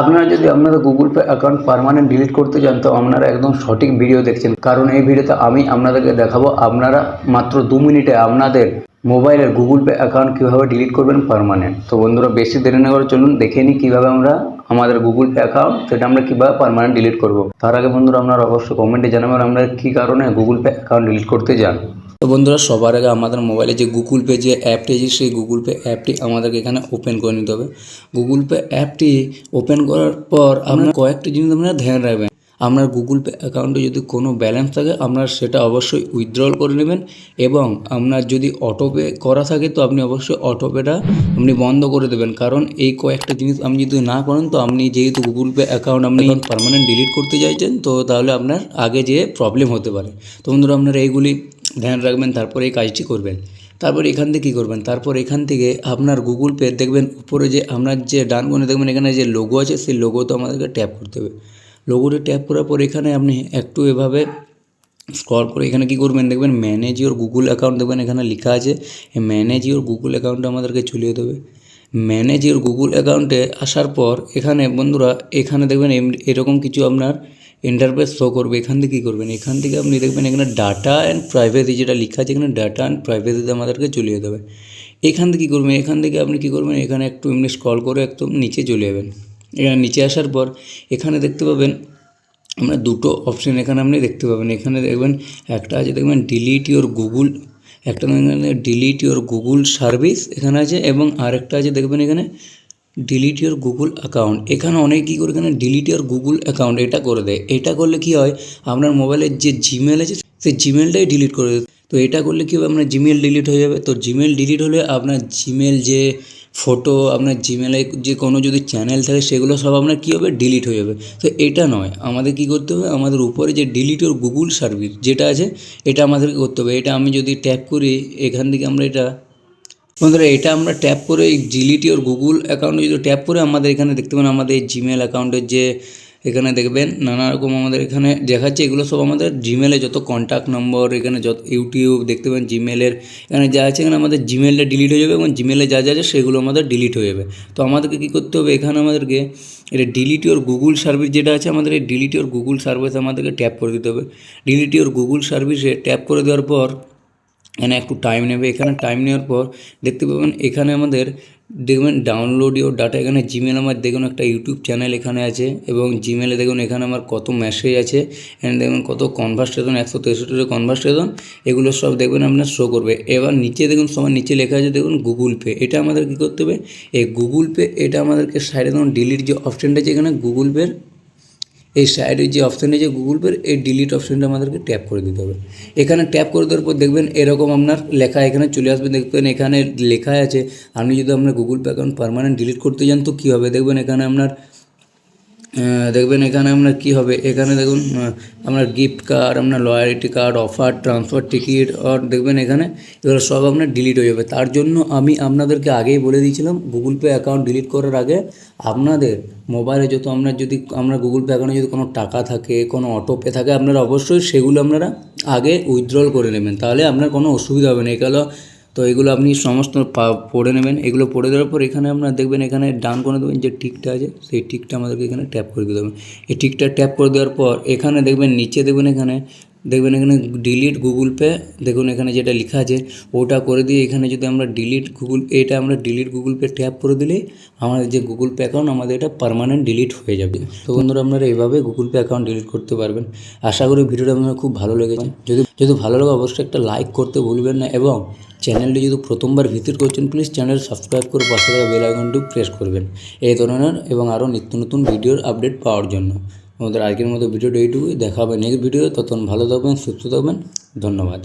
আপনারা যদি আপনাদের Google Pay account permanent delete করতে চান, তো আপনারা একদম সঠিক ভিডিও দেখছেন। কারণ এই ভিডিওতে আমি আপনাদেরকে দেখাবো আপনারা মাত্র দু মিনিটে আপনাদের মোবাইলের গুগল পে অ্যাকাউন্ট কীভাবে ডিলিট করবেন পারমানেন্ট তো বন্ধুরা, বেশি দেরি না করে চলুন, দেখে নিই কীভাবে আমরা আমাদের গুগল পে অ্যাকাউন্ট সেটা আমরা কীভাবে পারমানেন্ট ডিলিট করব। তার আগে বন্ধুরা, আপনারা অবশ্যই কমেন্টে জানাবেন আমরা কী কারণে গুগল পে অ্যাকাউন্ট ডিলিট করতে যান তো বন্ধুরা, সবার আগে আমাদের মোবাইলে যে গুগল পে যে অ্যাপটি আছে, সেই গুগল পে অ্যাপটি আমাদেরকে এখানে ওপেন করে নিতে হবে। গুগল পে অ্যাপটি ওপেন করার পর আপনার কয়েকটি জিনিস আপনারা ধ্যান রাখবেন। আপনার গুগল পে অ্যাকাউন্টে যদি কোনো ব্যালেন্স থাকে আপনার সেটা অবশ্যই উইথড্রল করে নেবেন এবং আপনার যদি অটোপে করা থাকে তো আপনি অবশ্যই অটোপেটা আপনি বন্ধ করে দেবেন। কারণ এই কয়েকটা জিনিস আপনি যদি না করেন তো আপনি যেহেতু গুগল পে অ্যাকাউন্ট আপনি পারমানেন্ট ডিলিট করতে চাইছেন তো তাহলে আপনার আগে যেয়ে প্রবলেম হতে পারে। তো বন্ধুরা আপনারা এইগুলি ধ্যান রাখবেন তারপরে এই কাজটি করবেন। তারপর এখান থেকে কী করবেন? তারপর এখান থেকে আপনার গুগল পে দেখবেন উপরে যে আপনার যে ডান কোণে দেখবেন এখানে যে লোগো আছে সেই লোগো তো আমাদেরকে ট্যাপ করতে হবে। লোগোটা ট্যাপ করার পর এখানে আপনি একটু এভাবে স্ক্রল করে এখানে কী করবেন? দেখবেন ম্যানেজ ইওর গুগল অ্যাকাউন্ট দেখবেন এখানে লেখা আছে ম্যানেজ ইওর গুগল অ্যাকাউন্টটা আমাদেরকে চলিয়ে দেবে। ম্যানেজ ইওর গুগল অ্যাকাউন্টে আসার পর এখানে বন্ধুরা, এখানে দেখবেন এরকম কিছু আপনার ইন্টারফেস শো করবে। এখান থেকে কী করবেন? এখান থেকে আপনি দেখবেন এখানে ডাটা অ্যান্ড প্রাইভেসি যেটা লেখা আছে, এখানে ডাটা অ্যান্ড প্রাইভেসিতে আমাদেরকে চলিয়ে দেবে। এখান থেকে কী করবেন? এখান থেকে আপনি কী করবেন? এখানে একটু এমনি স্ক্রল করে একদম নিচে চলে যাবেন। এখানে নিচে আসার পর এখানে দেখতে পাবেন আমরা দুটো অপশন এখানে আপনি দেখতে পাবেন। এখানে দেখবেন একটা আছে দেখবেন ডিলিট ইওর গুগল একটা দেখবেন ডিলিট ইওর গুগল সার্ভিস এখানে আছে এবং আরেকটা আছে দেখবেন এখানে ডিলিট ইওর গুগল অ্যাকাউন্ট এখানে অনেক কী করে এখানে ডিলিট ইওর গুগল অ্যাকাউন্ট এটা করে দেয়। এটা করলে কি হয়? আপনার মোবাইলের যে জিমেল আছে, সেই জিমেলটাই ডিলিট করে দেয়। তো এটা করলে কী হবে? আপনার জিমেল ডিলিট হয়ে যাবে। তো জিমেল ডিলিট হলে আপনার জিমেল যে ফটো আপনার জিমেলে যে কোনো যদি চ্যানেল থাকে, সেগুলো সব আপনার কী হবে? ডিলিট হয়ে যাবে। তো এটা নয়। আমাদের কী করতে হবে? আমাদের উপরে যে ডিলিট ওর গুগল সার্ভিস যেটা আছে, এটা আমাদেরকে করতে হবে। এটা আমি যদি ট্যাপ করি, এখান থেকে আমরা এটা বন্ধুরা, এটা আমরা ট্যাপ করে এই ডিলিট ওর গুগল অ্যাকাউন্টে যদি ট্যাপ করে, আমাদের এখানে দেখতে পাবেন আমাদের জিমেল অ্যাকাউন্টের যে এখানে দেখবেন নানা রকম আমাদের এখানে দেখাচ্ছে। এগুলো সব আমাদের জিমেলে যত কন্ট্যাক্ট নম্বর এখানে যত ইউটিউব দেখতে পাবেন জিমেলের এখানে যা আছে, এখানে আমাদের জিমেলটা ডিলিট হয়ে যাবে এবং জিমেলে যা যা আছে, সেগুলো আমাদের ডিলিট হয়ে যাবে। তো আমাদেরকে কী করতে হবে? এখানে আমাদেরকে এটা ডিলিট ইওর গুগল সার্ভিস যেটা আছে, আমাদের এই ডিলিট ইওর গুগল সার্ভিস আমাদেরকে ট্যাপ করে দিতে হবে। ডিলিট ইওর গুগল সার্ভিসে ট্যাপ করে দেওয়ার পর এখানে একটু টাইম নেবে। এখানে টাইম নেওয়ার পর দেখতে পাবেন, এখানে আমাদের দেখবেন ডাউনলোড ইওর ডাটা এখানে জিমেল আমার দেখুন একটা ইউটিউব চ্যানেল এখানে আছে এবং জিমেলে দেখুন এখানে আমার কত মেসেজ আছে এখানে দেখবেন কত কনভার্সেশন একশো তেষট্টি কনভার্সেশন এগুলো সব দেখবেন আপনার শো করবে। এবার নিচে দেখুন, সবার নিচে লেখা আছে দেখুন গুগল পে এটা আমাদের কী করতে হবে? এই গুগল পে এটা আমাদেরকে সাইডে দেখুন ডিলিট যে অপশানটা আছে এখানে গুগল পের এই সাইডের যে অপশান আছে গুগল পের এই ডিলিট অপশানটা আমাদেরকে ট্যাপ করে দিতে হবে। এখানে ট্যাপ করে দেওয়ার পর দেখবেন এরকম আপনার লেখা এখানে চলে আসবে। দেখবেন এখানে লেখা আছে। আপনি যদি আপনার Google Pay account permanent delete করতে যান, তো কী হবে? দেখবেন এখানে আপনার দেখবেন এখানে আপনার কী হবে? এখানে দেখুন আপনার গিফট কার্ড আপনার loyalty card offer transfer ticket আর দেখবেন এখানে এগুলো সব আপনার ডিলিট হয়ে যাবে। তার জন্য আমি আপনাদেরকে আগেই বলে দিয়েছিলাম গুগল পে অ্যাকাউন্ট ডিলিট করার আগে আপনাদের মোবাইলে যত আপনার যদি আপনার গুগল পে অ্যাকাউন্টে যদি কোনো টাকা থাকে, কোনো অটো পে থাকে, আপনারা অবশ্যই সেগুলো আপনারা আগে উইথড্রল করে নেবেন। তাহলে আপনার কোনো অসুবিধা হবে না। এগুলো তো এগুলো আপনি সমস্ত পড়ে নেবেন। এগুলো পড়ে দেওয়ার পর এখানে আপনার দেখবেন এখানে ডান করে দেবেন যে টিকটা আছে, সেই টিকটা আমাদেরকে এখানে ট্যাপ করে দিতে হবে। এই টিকটা ট্যাপ করে দেওয়ার পর এখানে দেখবেন, নিচে দেখবেন এখানে দেখবেন এখানে ডিলিট গুগল পে দেখুন এখানে যেটা লেখা আছে, ওটা করে দিয়ে এখানে যদি আমরা ডিলিট গুগল এটা আমরা ডিলিট গুগল পে ট্যাপ করে দিলে আমাদের যে গুগল পে অ্যাকাউন্ট আমাদের এটা পারমানেন্ট ডিলিট হয়ে যাবে। তো বন্ধুরা, আপনারা এইভাবে গুগল পে অ্যাকাউন্ট ডিলিট করতে পারবেন। আশা করি ভিডিওটা আপনার খুব ভালো লেগেছে। যদি যদি ভালো লাগে, অবশ্যই একটা লাইক করতে ভুলবেন না এবং চ্যানেলটি যদি প্রথমবার ভিজিট করছেন প্লিজ চ্যানেল সাবস্ক্রাইব করে পাশে থাকা বেল আইকনটি প্রেস করবেন। এই ধরনের এবং আরও নিত্য নতুন ভিডিওর আপডেট পাওয়ার জন্য। আমাদের আজকের মতো ভিডিওটা এইটুকুই। দেখা হবে নেক্সট ভিডিও তখন ভালো থাকবেন, সুস্থ থাকবেন। ধন্যবাদ।